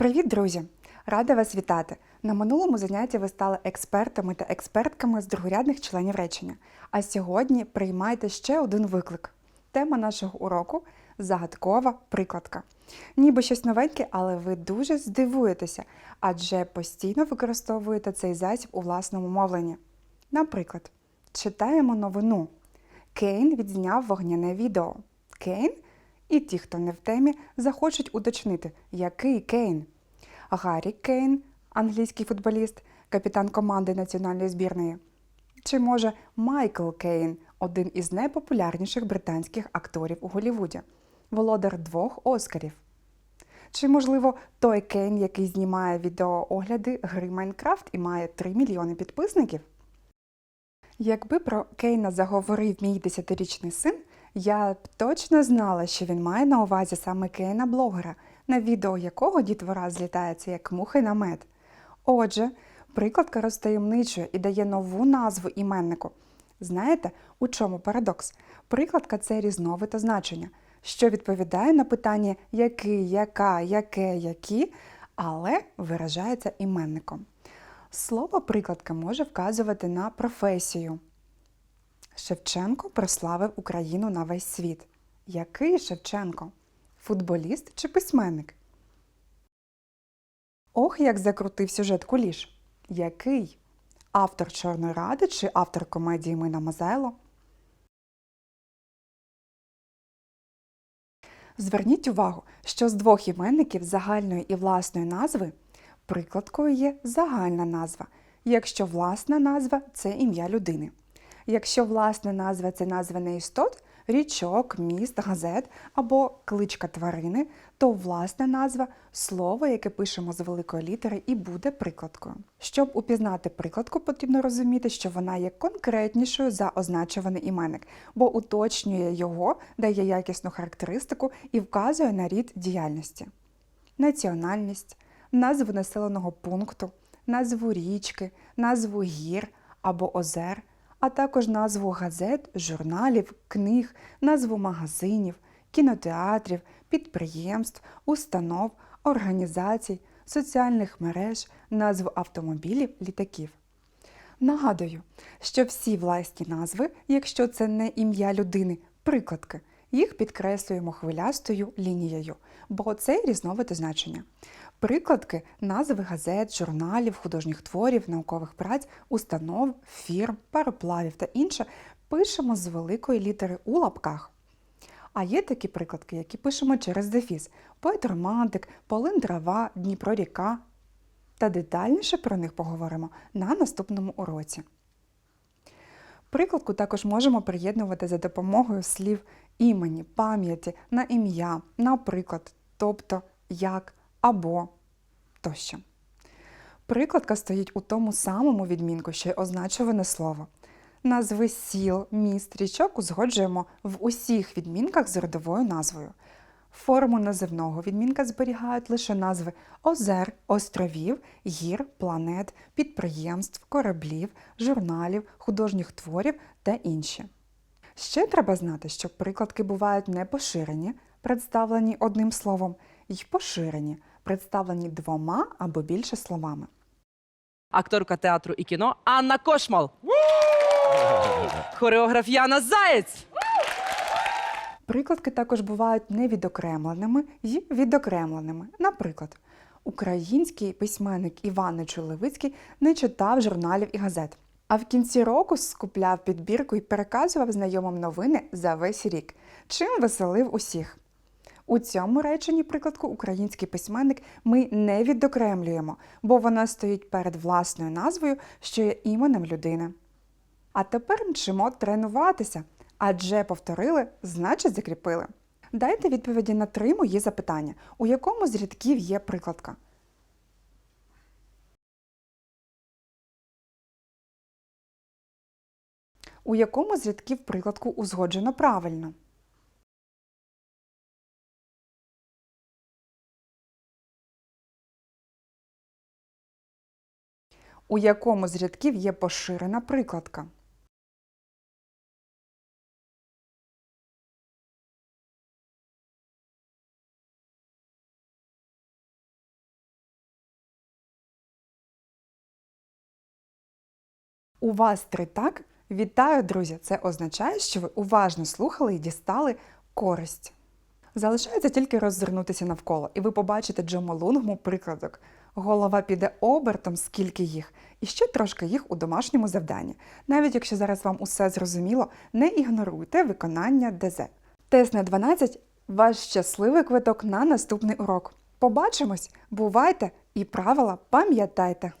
Привіт, друзі! Рада вас вітати! На минулому занятті ви стали експертами та експертками з другорядних членів речення. А сьогодні приймайте ще один виклик. Тема нашого уроку загадкова прикладка. Ніби щось новеньке, але ви дуже здивуєтеся, адже постійно використовуєте цей засіб у власному мовленні. Наприклад, читаємо новину. Кейн відзняв вогняне відео. Кейн і ті, хто не в темі, захочуть уточнити, який Кейн. Гаррі Кейн, англійський футболіст, капітан команди національної збірної. Чи може Майкл Кейн, один із найпопулярніших британських акторів у Голлівуді, володар двох Оскарів? Чи, можливо, той Кейн, який знімає відеоогляди гри Майнкрафт і має 3 мільйони підписників? Якби про Кейна заговорив мій десятирічний син, я б точно знала, що він має на увазі саме Кейна блогера, на відео якого дітвора злітається як мухи на мед. Отже, прикладка розтаємничує і дає нову назву іменнику. Знаєте, у чому парадокс? Прикладка це різновид означення, що відповідає на питання який, яка, яке, які, але виражається іменником. Слово прикладка може вказувати на професію. Шевченко прославив Україну на весь світ. Який Шевченко? Футболіст чи письменник? Ох, як закрутив сюжет куліш. Який? Автор Чорної ради чи автор комедії Мина Мазайло? Зверніть увагу, що з двох іменників загальної і власної назви прикладкою є загальна назва, якщо власна назва це ім'я людини. Якщо власна назва це назва не істот, річок, міст, газет або кличка тварини, то власна назва слово, яке пишемо з великої літери, і буде прикладкою. Щоб упізнати прикладку, потрібно розуміти, що вона є конкретнішою за означуваний іменник, бо уточнює його, дає якісну характеристику і вказує на рід діяльності. Національність, назву населеного пункту, назву річки, назву гір або озер, а також назву газет, журналів, книг, назву магазинів, кінотеатрів, підприємств, установ, організацій, соціальних мереж, назву автомобілів, літаків. Нагадую, що всі власні назви, якщо це не ім'я людини, прикладки, їх підкреслюємо хвилястою лінією, бо це різновид значення. Прикладки назви газет, журналів, художніх творів, наукових праць, установ, фірм, пароплавів та інше пишемо з великої літери у лапках. А є такі прикладки, які пишемо через дефіс: поет романтик, полин дрова, Дніпро ріка. Та детальніше про них поговоримо на наступному уроці. Прикладку також можемо приєднувати за допомогою слів імені, пам'яті, на ім'я, наприклад, тобто, як, або тощо. Прикладка стоїть у тому самому відмінку, що й означуване слово. Назви сіл, міст, річок узгоджуємо в усіх відмінках з родовою назвою. Форму називного відмінка зберігають лише назви озер, островів, гір, планет, підприємств, кораблів, журналів, художніх творів та інші. Ще треба знати, що прикладки бувають не поширені, представлені одним словом, й поширені, представлені двома або більше словами. акторка театру і кіно Анна Кошмал. Хореограф Яна Заєць. Прикладки також бувають невідокремленими й відокремленими. Наприклад, український письменник Іван Нечулевицький не читав журналів і газет, а в кінці року скупляв підбірку і переказував знайомим новини за весь рік, чим веселив усіх. У цьому реченні прикладку український письменник ми не відокремлюємо, бо вона стоїть перед власною назвою, що є іменем людини. А тепер мчимо тренуватися, адже повторили, значить закріпили. Дайте відповіді на три мої запитання, у якому з рядків є прикладка. у якому з рядків прикладку узгоджено правильно. У якому з рядків є поширена прикладка. У вас три так Вітаю, друзі! Це означає, що ви уважно слухали і дістали користь. Залишається тільки роззирнутися навколо, і ви побачите джомолунгму прикладок. Голова піде обертом, скільки їх, і ще трошки їх у домашньому завданні. Навіть якщо зараз вам усе зрозуміло, не ігноруйте виконання ДЗ. Тест на 12 ваш щасливий квиток на наступний урок. Побачимось, бувайте і правила пам'ятайте!